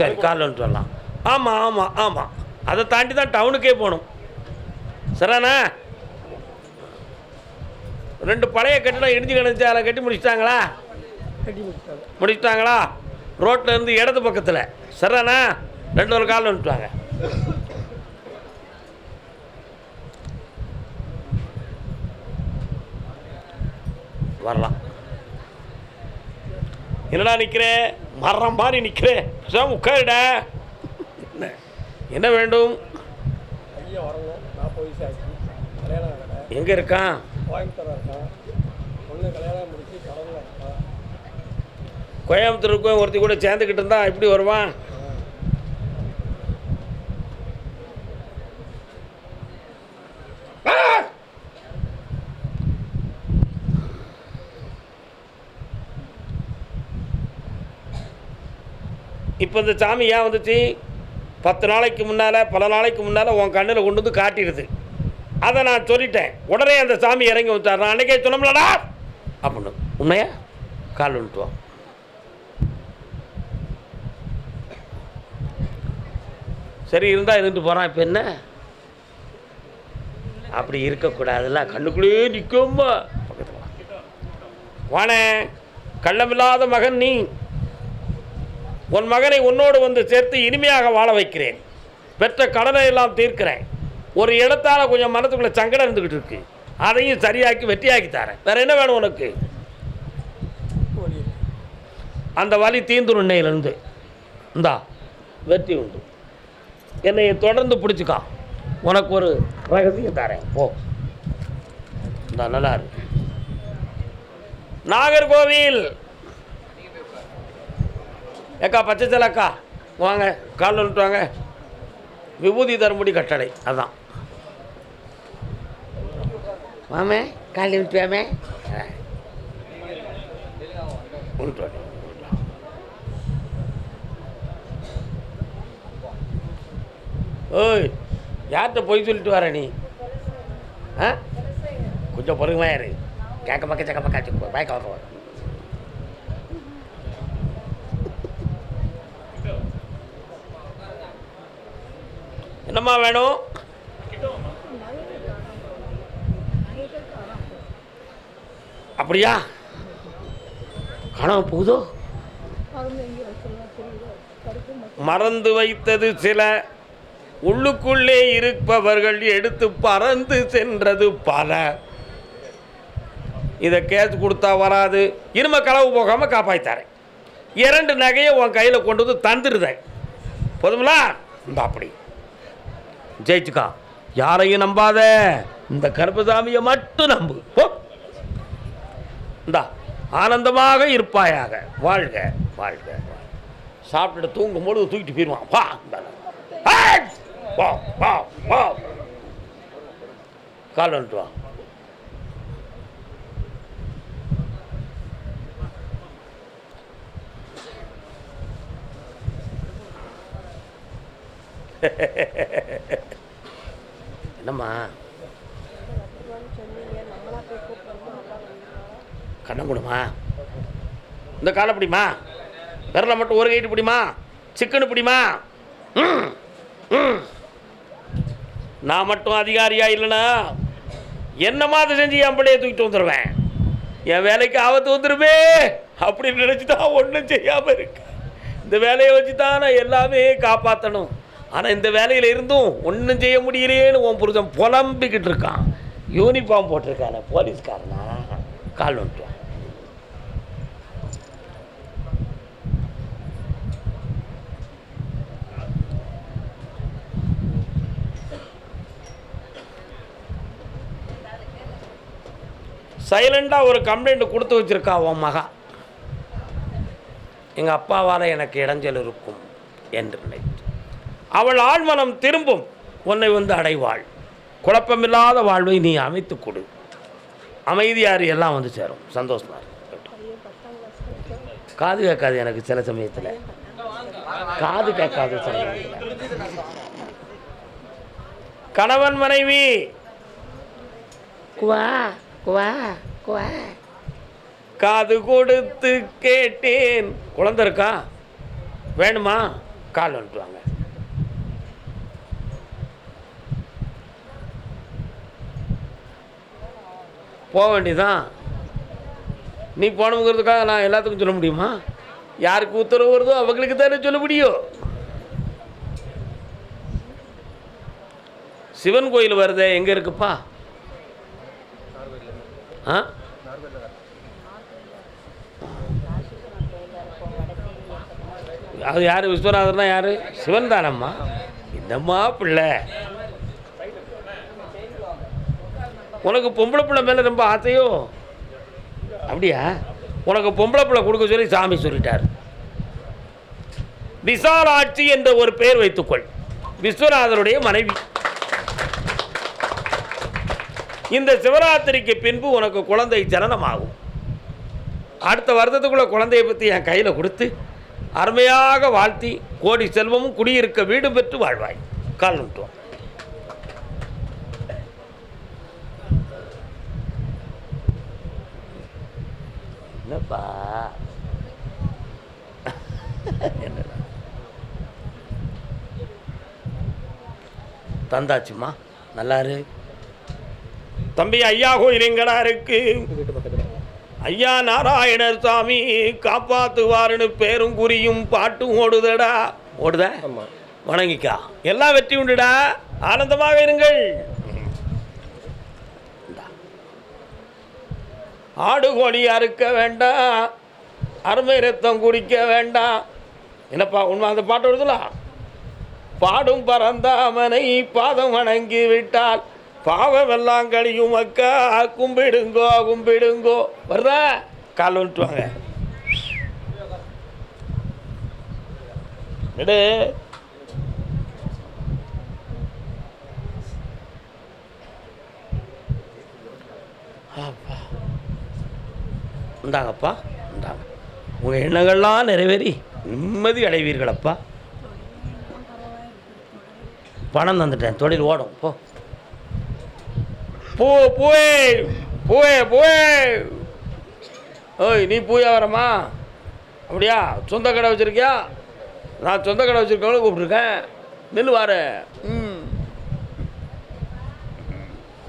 சரி வந்துட்டு வரலாம். ஆமாம் ஆமாம் ஆமாம் அதை தாண்டி தான் டவுனுக்கே போகணும். சரிண்ணா ரெண்டு பழைய கட்டிடம் இடிஞ்சு கிடந்துச்சு அதில் கட்டி முடிச்சிட்டாங்களா? முடிச்சிட்டாங்களா? ரோட்டில் இருந்து இடது பக்கத்தில். சரிண்ணா ரெண்டு ஒரு காலில் வந்துட்டுவாங்க வரலாம். என்னடா நிற்கிறேன் மரம் மாதிரி நிற்கிறேன் சார் உட்காருட. என்ன? என்ன வேண்டும்? எங்கே இருக்கான்? கோயம்புத்தூர் முடிச்சு இருக்கான் கோயம்புத்தூருக்கும் ஒருத்தி கூட சேர்ந்துக்கிட்டு இருந்தா எப்படி வருவான்? இப்போ இந்த சாமி ஏன் வந்துச்சு? பத்து நாளைக்கு முன்னால் பல நாளைக்கு முன்னால் உன் கண்ணில் கொண்டு வந்து காட்டிடுது. அதை நான் சொல்லிட்டேன். உடனே அந்த சாமி இறங்கி வச்சார் நான் அன்னைக்கே சொன்னோம்லடா அப்படின்னு. உண்மையா? கால் வந்துட்டு சரி இருந்தால் இருந்துட்டு போகிறான் இப்போ என்ன? அப்படி இருக்கக்கூடாதுல்ல. கண்ணுக்குள்ளேயே நிற்கும்பா பக்கத்தில் வானே கள்ளமில்லாத மகன் நீ. உன் மகனை உன்னோடு வந்து சேர்த்து இனிமையாக வாழ வைக்கிறேன். பெற்ற கடனை எல்லாம் தீர்க்கிறேன். ஒரு இடத்தால் கொஞ்சம் மனத்துக்குள்ளே சங்கடம் இருந்துக்கிட்டு இருக்கு. அதையும் சரியாக்கி வெற்றியாக்கி தரேன். வேறு என்ன வேணும் உனக்கு? அந்த வழி தீந்துரும் இன்னையிலிருந்து. இந்தா வெற்றி உண்டு. என்னை தொடர்ந்து பிடிச்சிக்கா. உனக்கு ஒரு ரகசியம் தரேன். போ. இந்தா நல்லா இருக்கு நாகர்கோவில். ஏக்கா பச்சை அக்கா வாங்க கால் வந்துட்டு வாங்க. விபூதி தரும்படி கட்டளை அதான். வாமே கால் விட்டு வாமே. ஓய் யார்கிட்ட போய் சொல்லிட்டு வர நீ? ஆ? கொஞ்சம் பொறுமையாக இரு. கேட்க பக்க சக்க பக்காச்சு பயக்க வர என்னம்மா வேணும்? அப்படியா? காணாம போகுதோ? மறந்து வைத்தது சில. உள்ளுக்குள்ளே இருப்பவர்கள் எடுத்து பறந்து சென்றது பல. இதை கேஸ் கொடுத்தா வராது. இரும களவு போகாமல் காப்பாற்றித்தாரேன் இரண்டு நகையை உன் கையில் கொண்டு வந்து தந்துடுதேன். போதுங்களா? இந்த அப்படி. ஜெயிச்சுக்கா. யாரையும் நம்பாத. இந்த கருப்பசாமியை மட்டும் நம்பு. போ. இந்தா ஆனந்தமாக இருப்பாயாக. வாழ்க வாழ்க சாப்பிட்டுட்டு தூங்கும் பொழுது தூக்கிட்டு போயிடுவான் வா வா வா வா. கால் வந்துட்டு வா. என்னம்மா? கண்ணம் கொடுமா இந்த காலை பிடிமா? விரலை மட்டும் ஒரு கைட்டு பிடிமா? சிக்கனு பிடிமா? நான் மட்டும் அதிகாரியா இல்லைனா என்ன மாதிரி செஞ்சு என் பிள்ளைய தூக்கிட்டு வந்துடுவேன் என் வேலைக்கு ஆபத்து வந்துருமே அப்படின்னு நினச்சி தான் ஒன்றும் செய்யாமல் இருக்கு இந்த வேலையை வச்சு தான் நான் எல்லாமே காப்பாற்றணும் ஆனால் இந்த வேலையில் இருந்தும் ஒன்றும் செய்ய முடியலையேன்னு உன் புருஷன் புலம்பிக்கிட்டு இருக்கான். யூனிஃபார்ம் போட்டிருக்கான போலீஸ்காரனா? கால் வந்துட்டு சைலண்டாக ஒரு கம்ப்ளைண்ட் கொடுத்து வச்சிருக்கா உன் மகா. எங்கள் அப்பாவால் எனக்கு இடைஞ்சல் இருக்கும் என்று நினைத்து. அவள் ஆழ்மனம் திரும்பும். உன்னை வந்து அடைவாள். குழப்பமில்லாத வாழ்வை நீ அமைத்து கொடு. அமைதியார் எல்லாம் வந்து சேரும். சந்தோஷமாக காது கேட்காது எனக்கு சில சமயத்தில். காது கேட்காது சமயத்தில். கணவன் மனைவி. குவா குவா குவா. காது கொடுத்து கேட்டேன். குழந்த இருக்கா? வேணுமா? கால் வந்துட்டு வாங்க போக வேண்டியதான் நீ போனவங்கிறதுக்காக நான் எல்லாத்துக்கும் சொல்ல முடியுமா? யாருக்கு உத்தரவு வருதோ அவங்களுக்கு தானே சொல்ல முடியும். சிவன் கோயில் வருதே எங்கே இருக்குப்பா? ஆ? அது யார்? விஸ்வநாதர்னா யார்? சிவன் தானம்மா. என்னம்மா பிள்ளை உனக்கு பொம்பளை பிள்ளை மேலே ரொம்ப ஆசையோ? அப்படியா? உனக்கு பொம்பளை பிள்ளை கொடுக்க சொல்லி சாமி சொல்லிட்டார். விசாலாட்சி என்ற ஒரு பெயர் வைத்துக்கொள். விஸ்வநாதருடைய மனைவி. இந்த சிவராத்திரிக்கு பின்பு உனக்கு குழந்தை ஜனனமாகும். அடுத்த வருடத்துக்குள்ளே குழந்தையை பற்றி என் கையில் கொடுத்து அருமையாக வாழ்த்தி கோடி செல்வமும் குடியிருக்க வீடு பெற்று வாழ்வாய். கால் விட்டுவோம் என்னப்பா என்னடா? தந்தாச்சுமா? நல்லா இரு தம்பி ஐயா கோயில் எங்கடா இருக்கு ஐயா நாராயணர் சாமி காப்பாத்துவாருன்னு பேரும் குறியும் பாட்டும் ஓடுதடா. ஓடுத? வணங்கிக்கா. எல்லாம் வெற்றி உண்டுடா. ஆனந்தமாக இருங்கள் இந்தா. ஆடு கோழி அறுக்க வேண்டாம் அருமை ரத்தம் குடிக்க வேண்டாம் என்னப்பா உண்மை அந்த பாட்டு வருதுல? பாடும் பறந்தாமனை பாதம் வணங்கி விட்டால் பாவமெல்லாம் கழியும் அக்கா கும்பிடுங்கோ கும்பிடுங்கோ. வருதா? கால் விட்டுவாங்க எடு அப்பா. இந்தாங்கப்பா இந்தாங்க உங்கள் எண்ணங்கள்லாம் நிறைவேறி நிம்மதி அடைவீர்களப்பா. பணம் தந்துட்டேன் தொழில் ஓடும் போ. பூ பூவே பூவே பூவே ஓய் நீ பூ வியாபாரமா? அப்படியா? சொந்த கடை வச்சுருக்கியா? நான் சொந்த கடை வச்சுருக்கவங்களும் கூப்பிட்ருக்கேன் நெல் வாரு. ம்.